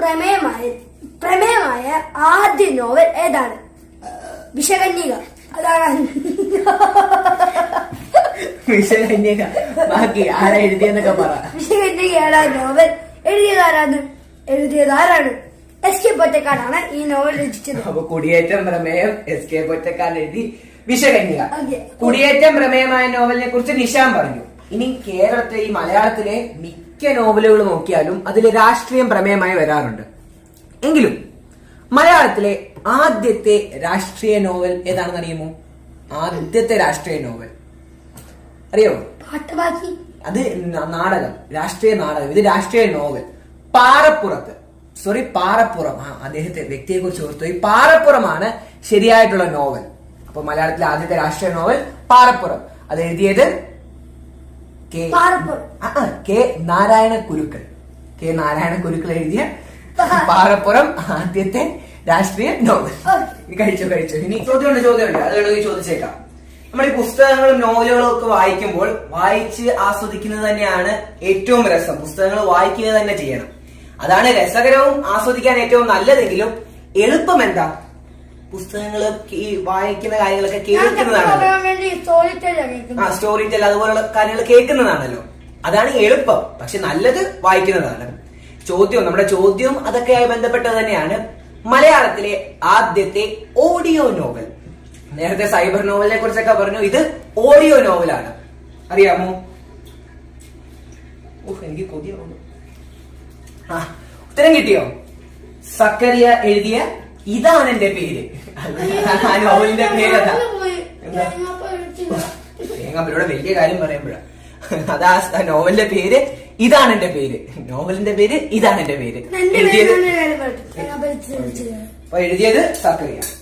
പ്രമേയമായ പ്രമേയമായ ആദ്യ നോവൽ ഏതാണ്? വിഷകന്യക. അതാണ്. വിഷകന്യക. ബാക്കി ആരാ എഴുതിയെന്നൊക്കെ പറ. വിഷകന്യകയാണ് ആ നോവൽ എഴുതിയതാരാണ്? എഴുതിയതാരാണ്? എസ് കെ പൊറ്റക്കാടാണ് ഈ നോവൽ രചിച്ചത്. അപ്പൊ കുടിയേറ്റം പ്രമേയം എസ് കെ പൊറ്റക്കാട് എഴുതി വിഷകന്യക. കുടിയേറ്റം പ്രമേയമായ നോവലിനെ കുറിച്ച് നിഷാൻ പറഞ്ഞു. ഇനി കേരളത്തിലെ ഈ മലയാളത്തിലെ മിക്ക നോവലുകൾ നോക്കിയാലും അതിൽ രാഷ്ട്രീയം പ്രമേയമായി വരാറുണ്ട്. എങ്കിലും മലയാളത്തിലെ ആദ്യത്തെ രാഷ്ട്രീയ നോവൽ ഏതാണെന്ന് അറിയുമോ? ആദ്യത്തെ രാഷ്ട്രീയ നോവൽ. അറിയോ? അത് നാടകം. രാഷ്ട്രീയ നാടകം. ഇത് രാഷ്ട്രീയ നോവൽ. പാറപ്പുറത്ത്. സോറി പാറപ്പുറം. ആ അദ്ദേഹത്തെ വ്യക്തിയെ കുറിച്ച് ഓർത്തു ഈ പാറപ്പുറമാണ് ശരിയായിട്ടുള്ള നോവൽ. അപ്പൊ മലയാളത്തിലെ ആദ്യത്തെ രാഷ്ട്രീയ നോവൽ പാറപ്പുറം. അത് എഴുതിയത് കെ കെ നാരായണ കുരുക്കൾ കെ നാരായണ കുരുക്കൾ എഴുതിയ പാറപ്പുറം ആദ്യത്തെ രാഷ്ട്രീയ നോവൽ. കഴിച്ചോ കഴിച്ചോ. ഇനി ചോദ്യമുണ്ട് ചോദ്യമുണ്ട്. അത് വേണമെങ്കിൽ ചോദിച്ചേക്കാം. നമ്മൾ ഈ പുസ്തകങ്ങളും നോവലുകളും ഒക്കെ വായിക്കുമ്പോൾ വായിച്ച് ആസ്വദിക്കുന്നത് തന്നെയാണ് ഏറ്റവും രസം. പുസ്തകങ്ങൾ വായിക്കുക തന്നെ ചെയ്യണം. അതാണ് രസകരവും ആസ്വദിക്കാൻ ഏറ്റവും നല്ലതെങ്കിലും എളുപ്പം എന്താ? പുസ്തകങ്ങൾ വായിക്കുന്ന കാര്യങ്ങളൊക്കെ കേൾക്കുന്നതാണ് ആ സ്റ്റോറി ടെൽ അതുപോലുള്ള കാര്യങ്ങൾ കേൾക്കുന്നതാണല്ലോ. അതാണ് എളുപ്പം. പക്ഷെ നല്ലത് വായിക്കുന്നതാണ്. ചോദ്യം നമ്മുടെ ചോദ്യവും അതൊക്കെയായി ബന്ധപ്പെട്ടത് തന്നെയാണ് മലയാളത്തിലെ ആദ്യത്തെ ഓഡിയോ നോവൽ. നേരത്തെ സൈബർ നോവലിനെ കുറിച്ചൊക്കെ പറഞ്ഞു. ഇത് ഓഡിയോ നോവലാണ്. അറിയാമോ? എനിക്ക് കൊതിയാവുന്നു. ആ ഉത്തരം കിട്ടിയോ? സക്കറിയ എഴുതിയ ഇതാണ് എന്റെ പേര്. ആ നോവലിന്റെ എന്താ? തേങ്ങാപ്പലയുടെ വലിയ കാര്യം പറയുമ്പോഴാ അതാ ആ നോവലിന്റെ പേര് ഇതാണ് എന്റെ പേര്. നോവലിന്റെ പേര് ഇതാണ് എന്റെ പേര്. എഴുതിയത് പേര്. അപ്പൊ എഴുതിയത് സക്കറിയ